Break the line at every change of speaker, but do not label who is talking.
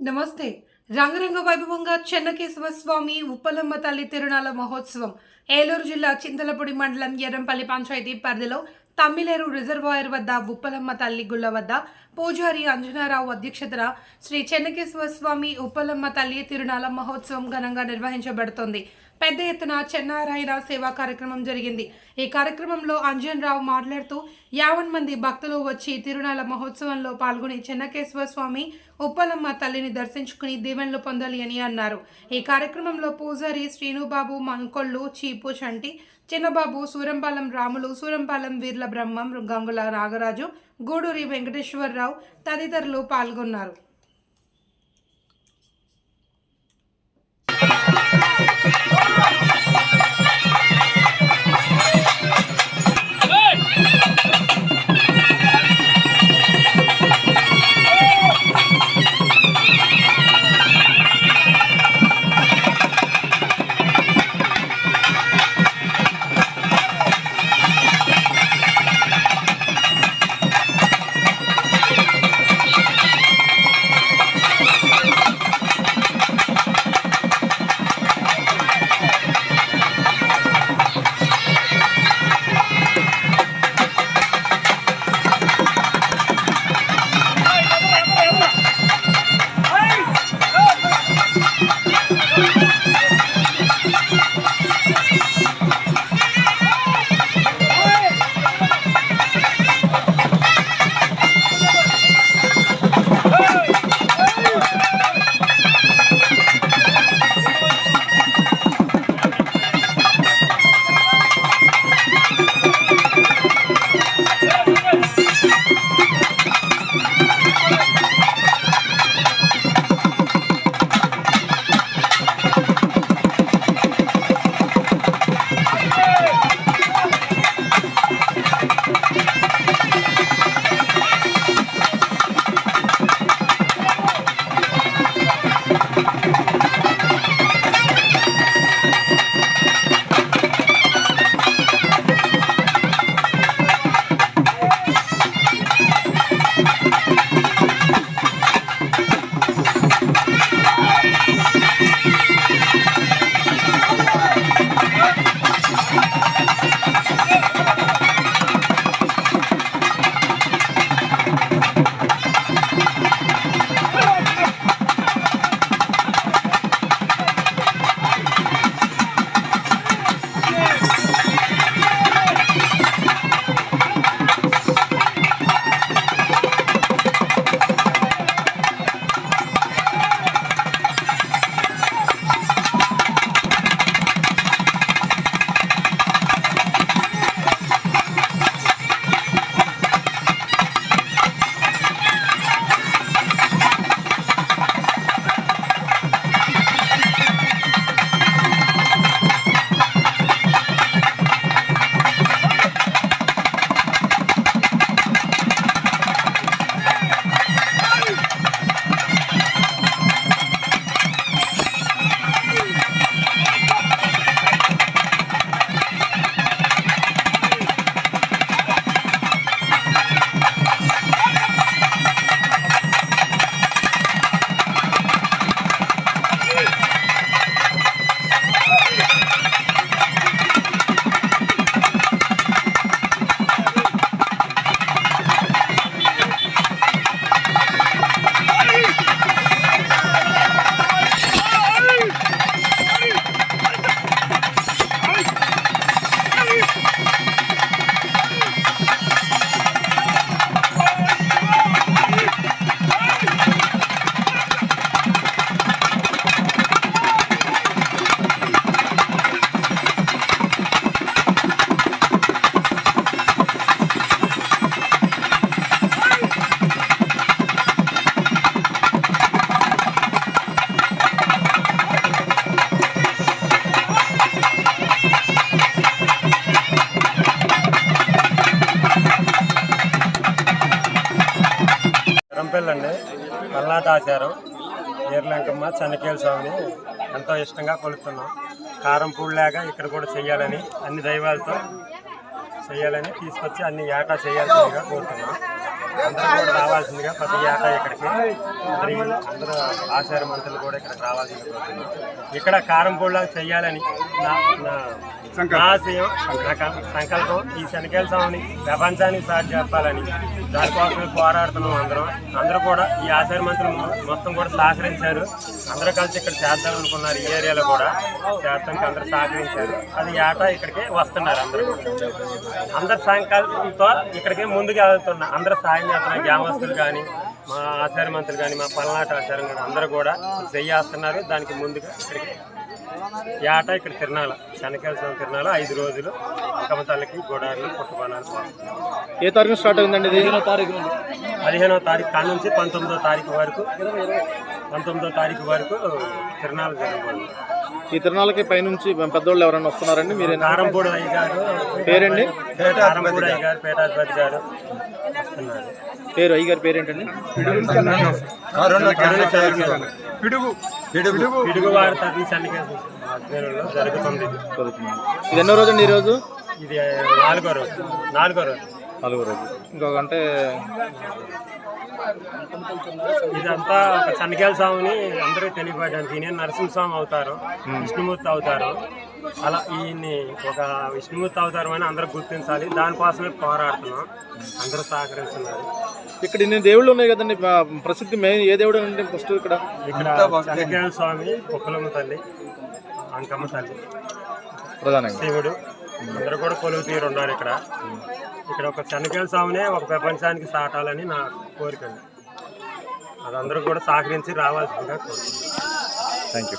నమస్తే. రంగరంగ వైభవంగా చెన్నకేశవ స్వామి ఉప్పలమ్మ తల్లి తిరుణాల మహోత్సవం. ఏలూరు జిల్లా చింతలపూడి మండలం ఎర్రంపల్లి పంచాయతీ పరిధిలో తమ్మిలేరు రిజర్వాయర్ వద్ద ఉప్పలమ్మ తల్లి గుళ్ళ వద్ద పూజారి అంజనారావు అధ్యక్షతన శ్రీ చెన్నకేశవ స్వామి ఉప్పలమ్మ తల్లి తిరుణాల మహోత్సవం ఘనంగా నిర్వహించబడుతోంది. పెద్ద ఎత్తున చెన్నారాయణ సేవా కార్యక్రమం జరిగింది. ఈ కార్యక్రమంలో అంజన్ రావు మాట్లాడుతూ యావన్ మంది భక్తులు వచ్చి తిరునాళ మహోత్సవంలో పాల్గొని చెన్నకేశ్వర స్వామి ఉప్పలమ్మ తల్లిని దర్శించుకుని దీవెనలు పొందాలి అని అన్నారు. ఈ కార్యక్రమంలో పూజారి శ్రీనుబాబు మంకొళ్ళు చీపు చంటి చిన్నబాబు సూరంపాలెం రాములు సూరంపాలెం వీర్ల బ్రహ్మం గంగుల నాగరాజు గూడూరి వెంకటేశ్వరరావు తదితరులు పాల్గొన్నారు.
Thank you. పిల్లండి. మల్లా ఆచారం ఈర్లంకమ్మ చెన్నకేల స్వామిని ఎంతో ఇష్టంగా కొలుస్తున్నాం. కారం పూడిలాగా ఇక్కడ కూడా చేయాలని అన్ని దైవాలతో చేయాలని తీసుకొచ్చి అన్ని ఏటా చేయాల్సిందిగా కోరుతున్నాం. అందరూ కూడా రావాల్సిందిగా ప్రతి ఏటా ఇక్కడికి అందరి అందరూ ఆచార మంత్రులు కూడా ఇక్కడికి రావాల్సిందిగా కోరుతున్నాం. ఇక్కడ కారం పూడిలాగా చేయాలని నా సంకల్పం. ఈ శనికేల స్వామిని ప్రపంచానికి సాటి చెప్పాలని దానికోసమే పోరాడుతున్నాం అందరం. అందరూ కూడా ఈ ఆచార్య మంత్రులు మొత్తం కూడా సహకరించారు. అందరూ కలిసి ఇక్కడ చేద్దాం అనుకున్నారు. ఈ ఏరియాలో కూడా చేద్దానికి అందరూ సహకరించారు. అది ఏటా ఇక్కడికి వస్తున్నారు అందరూ అందరి సంకల్పంతో ఇక్కడికి ముందుకు వెళ్తున్నా అందరూ సాయం చేస్తున్నారు గ్రామస్తులు కానీ మా ఆచార్య మంత్రులు కానీ మా పల్నాటి ఆచార్యం కానీ అందరూ కూడా చెయ్యేస్తున్నారు దానికి ముందుగా ఇక్కడికి ఏటా ఇక్కడ తిరణాల శనకాయల స్వామి తిరణాల ఐదు రోజులు అంకమ్మ తల్లికి గోడారులు.
ఏ తారీఖు స్టార్ట్ అయిందండి ఇది?
పదిహేనవ తారీఖు కాడ నుంచి పంతొమ్మిదో తారీఖు వరకు పంతొమ్మిదో తారీఖు వరకు తిరణాలు జరగబోతుంది.
ఈ తిరణాలకి పైనుంచి పెద్దోళ్ళు ఎవరైనా వస్తున్నారండి? మీరే
కారంపూడి అయ్య గారు
పేరండి?
కారంపూడి అయ్య గారు పేటాధిపతి గారు వస్తున్నారు.
పేరు అయ్య గారి పేరేంటండి?
పిడుగు. పిడుగు. పిడుగు వారి తరలి చండికేశ్వర ఆధ్వర్యంలో జరుగుతుంది. ఇది.
ఎన్నో రోజు అండి ఈ రోజు?
ఇది నాలుగో రోజు. నాలుగో రోజు.
నాలుగో రోజు. ఇంకొక అంటే
ఇదంతా ఒక చండికేల స్వామిని అందరూ తెలియపడడానికి ఈయన నరసింహస్వామి అవుతారు విష్ణుమూర్తి అవుతారు. అలా ఈయన్ని ఒక విష్ణుమూర్తి అవతారం అని అందరూ గుర్తించాలి. దానికోసమే పోరాడుతున్నాం. అందరూ సహకరిస్తున్నారు.
ఇక్కడ ఇన్ని దేవుళ్ళు ఉన్నాయి కదండి. ప్రసిద్ధి మెయిన్ ఏ దేవుడు అండి ఫస్ట్ ఇక్కడ?
ఇక్కడ చండికేల స్వామి కుక్కలమ్మ తల్లి అంకమ్మ తల్లి
ప్రధానంగా.
శివుడు. అందరూ కూడా కొలువు తీరు ఉన్నారు ఇక్కడ ఇక్కడ ఒక చెన్నకేల స్వామినే ఒక ప్రపంచానికి సాటాలని నా కోరిక అది అందరూ కూడా సహకరించి రావాల్సిందిగా కోరుతున్నాను
థ్యాంక్ యూ